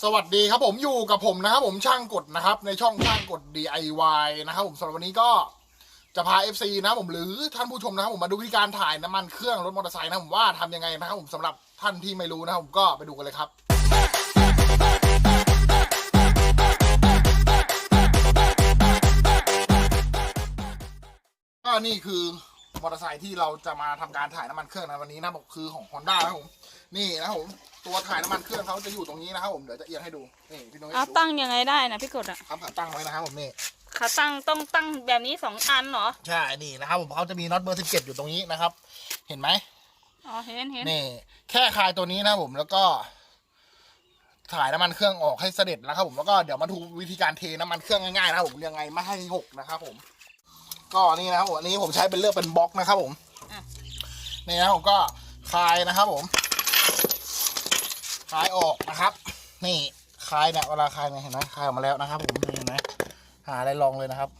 สวัสดีครับผมอยู่กับผมนะครับผมช่างกดนะครับ ในช่องช่างกด DIY นะครับผมสำหรับวันนี้ก็จะพา FC นะผมหรือท่านผู้ชมนะครับผมมาดูวิธีการถ่ายน้ำมันเครื่องรถมอเตอร์ไซค์นะผมว่าทำยังไงนะครับผมสำหรับท่านที่ไม่รู้นะครับผมก็ไปดูกันเลยครับก็นี่คือ มอเตอร์ไซค์ที่เราจะมาทำการถ่ายน้ำมันเครื่องในวันนี้นะครับผมคือของ Honda นะครับผมนี่นะครับผมตัวถ่ายน้ำมันเครื่องเขาจะอยู่ตรงนี้นะครับผมเดี๋ยวจะเอียงให้ดูนี่พี่นุ้ยเอาดูตั้งยังไงได้นะพี่กดอะครับขาตั้งไว้นะครับผมนี่ขาตั้งต้องตั้งแบบนี้สองอันเหรอใช่นี่นะครับผมเขาจะมีน็อตเบอร์สิบเจ็ดอยู่ตรงนี้นะครับ เห็นไหมอ๋อเห็นเห็นนี่แค่คลายตัวนี้นะครับผมแล้วก็ถ่ายน้ำมันเครื่องออกให้เสด็จนะครับผมแล้วก็เดี๋ยวมาดูวิธีการเทน้ำมันเครื่องง่ายๆนะครับผมยังไงไม่ให้หกนะครับผม ก็นี่นะครับผมอันนี้ผมใช้เป็นเลือกเป็นบล็อกนะครับผมนี่นะครับผมก็คลายนะครับผมคลายออกนะครับ นี่คลายเนี่ยเวลาคลายเนี่ยเห็นไหมคลายออกมาแล้วนะครับ ผมนี่เห็นไหมหาอะไรลองเลยนะครับ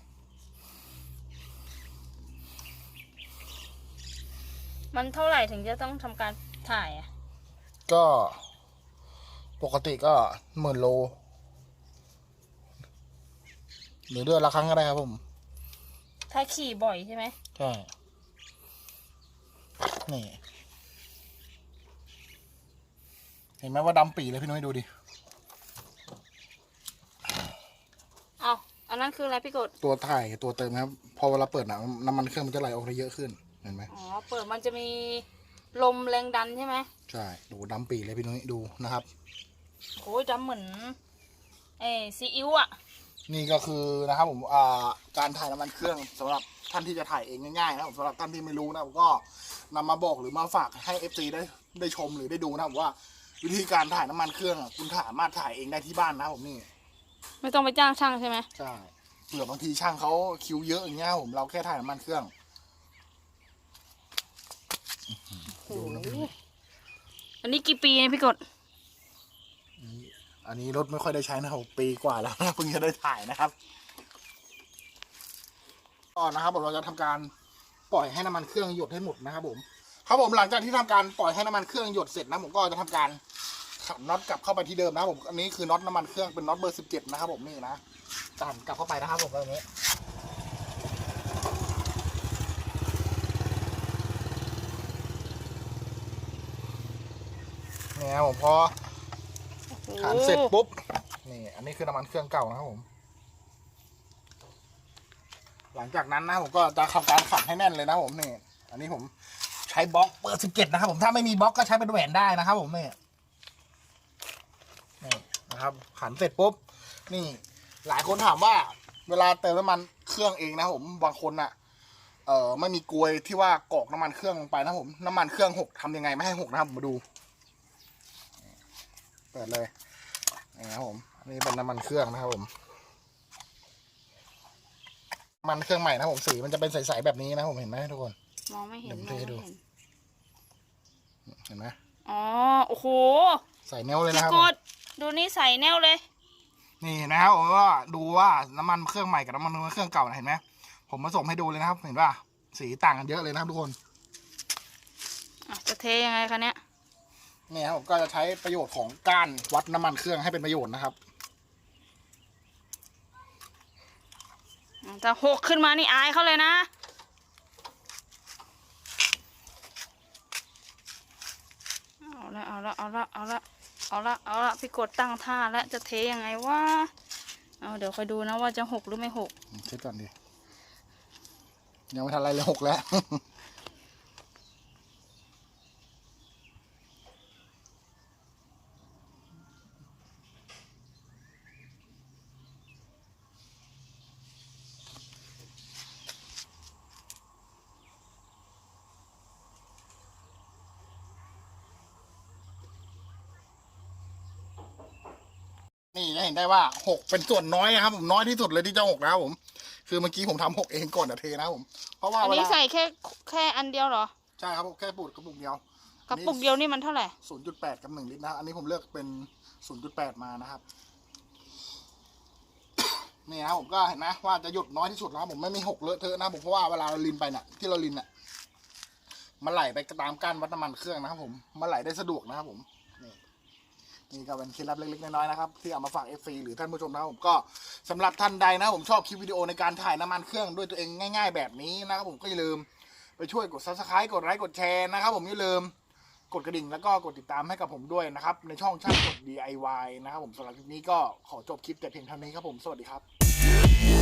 มันเท่าไหร่ถึงจะต้องทำการถ่ายอะ ก็ปกติก็หมื่นโล หรือเดือนละครั้งก็ได้ครับผม ถ้าขี่บ่อยใช่ไหมใช่ นี่ เห็นไหมว่าดำปีเลยพี่นุ้ยดูดิ เอาอันนั้นคืออะไรพี่กด ตัวถ่ายกับตัวเติมครับ พอเวลาเปิดน้ำน้ำมันเครื่องมันจะไหลออกได้เยอะขึ้น เห็นไหม อ๋อ เปิดมันจะมีลมแรงดันใช่ไหมใช่ ดูดำปีเลยพี่นุ้ยดูนะครับ โอ้ยจำเหมือนเออซีอิ๊วอะ นี่ก็คือนะครับผมอ่าการถ่ายน้ำมันเครื่องสำหรับท่านที่จะถ่ายเองง่ายๆนะครับผมสำหรับท่านที่ไม่รู้นะผมก็นำมาบอกหรือมาฝากให้ FC ได้ได้ชมหรือได้ดูนะครับผมว่า วิธีการถ่ายน้ำมันเครื่องอะคุณสามารถถ่ายเองได้ที่บ้านนะครับผมนี่ ไม่ต้องไปจ้างช่างใช่ไหมใช่เผื่อบางทีช่างเขาคิวเยอะอย่างเงี้ยครับผมเราแค่ถ่ายน้ำมันเครื่องโอ้โหอันนี้กี่ปีเนี่ยพี่กด อันนี้รถไม่ค่อยได้ใช้นะครับปีกว่าแล้วนะเพิ่งจะได้ถ่ายนะครับก่อนนะครับผมเราจะทำการปล่อยให้น้ำมันเครื่องหยดให้หมดนะครับผมครับผมหลังจากที่ทำการปล่อยให้น้ำมันเครื่องหยดเสร็จนะผมก็จะทำการขันน็อตกลับเข้าไปที่เดิมนะครับผมอันนี้คือน็อตน้ำมันเครื่องเป็นน็อตเบอร์สิบเจ็ดนะครับผมนี่นะจะหันกลับเข้าไปนะครับผมตรงนี้นี่ครับผมพอ ขันเสร็จปุ๊บ นี่ อันนี้คือน้ำมันเครื่องเก่านะครับผม หลังจากนั้นนะผมก็จะทำการขันให้แน่นเลยนะผมนี่ อันนี้ผมใช้บล็อกเบอร์สิบเจ็ดนะครับผม ถ้าไม่มีบล็อกก็ใช้เป็นแหวนได้นะครับผมนี่นี่นะครับขันเสร็จปุ๊บ นี่ หลายคนถามว่า เวลาเติมน้ำมันเครื่องเองนะผมบางคนอะเอ่อไม่มีกลวยที่ว่ากอกน้ำมันเครื่องลงไปนะผมน้ำมันเครื่องหกทำยังไงไม่ให้หกนะครับผมมาดู เปิดเลยนี่นะครับผมอันนี้เป็นน้ำมันเครื่องนะครับผมน้ำมันเครื่องใหม่นะครับผมสีมันจะเป็นใสๆแบบนี้นะครับผมเห็นไหมทุกคนมองไม่เห็นเดี๋ยวผมมองเทให้ไม่ดูเห็นเห็นไหมอ๋อโอ้โหใส่แนวเลยพี่นะครับกผมดดูนี่ใส่แนวเลย นี่นะครับผมว่าดูว่าน้ำมันเครื่องใหม่กับน้ำมันเครื่องเก่านะเห็นไหมผมผสมให้ดูเลยนะครับ เห็นป่ะสีต่างกันเยอะเลยนะครับทุกคน อะจะเทยังไงคะเนี่ย นี่ครับผมก็จะใช้ประโยชน์ของก้านวัดน้ำมันเครื่องให้เป็นประโยชน์นะครับแต่หกขึ้นมานี่อายเขาเลยนะ เอาละเอาละเอาละเอาละเอาละเอาละพี่กดตั้งท่าแล้วจะเทยังไงวะเอาเดี๋ยวคอยดูนะว่าจะหกหรือไม่หกเช็ดก่อนดิยังไม่ทันไรเลยหกแล้ว นี่จะเห็นได้ว่าหกเป็นส่วนน้อยนะครับผมน้อยที่สุดเลยที่จะหกนะครับผม คือเมื่อกี้ผมทำหกเองก่อนอะเทนะครับผม เพราะว่าอันเวนี้ลาใส่แค่แค่อันเดียวเหรอ ใช่ครับผมแค่ปูดกระปุกเดียว กระปุกเดียวนี่มันเท่าไหร่ศูนย์จุดแปดกับหนึ่งลิตรนะอันนี้ผมเลือกเป็นศูนย์จุดแปดมานะครับ นี่นะครับผมก็เห็นไหมว่าจะหยดน้อยที่สุดนะครับผมไม่มีหกเลอะเทอะนะครับผมเพราะว่าเวลาเราลินไปเนี่ยที่เราลินเนี่ยมันไหลไปตามก้านวัดน้ำมันเครื่องนะครับผมมันไหลได้สะดวกนะครับผมนี่ นี่ก็เป็นเคล็ดลับเล็กๆน้อยๆนะครับที่เอามาฝาก FC หรือท่านผู้ชมนะครับผมก็สำหรับท่านใดนะผมชอบคลิปวิดีโอในการถ่ายน้ำมันเครื่องด้วยตัวเองง่าย ๆ แบบนี้นะครับผมก็อย่าลืมไปช่วยกด subscribe กดไลค์กดแชร์นะครับผมอย่าลืมกดกระดิ่งแล้วก็กดติดตามให้กับผมด้วยนะครับ ในช่องช่างกด DIY นะครับผมสำหรับคลิปนี้ก็ขอจบคลิปแต่เพียงเท่านี้ครับผมสวัสดีครับ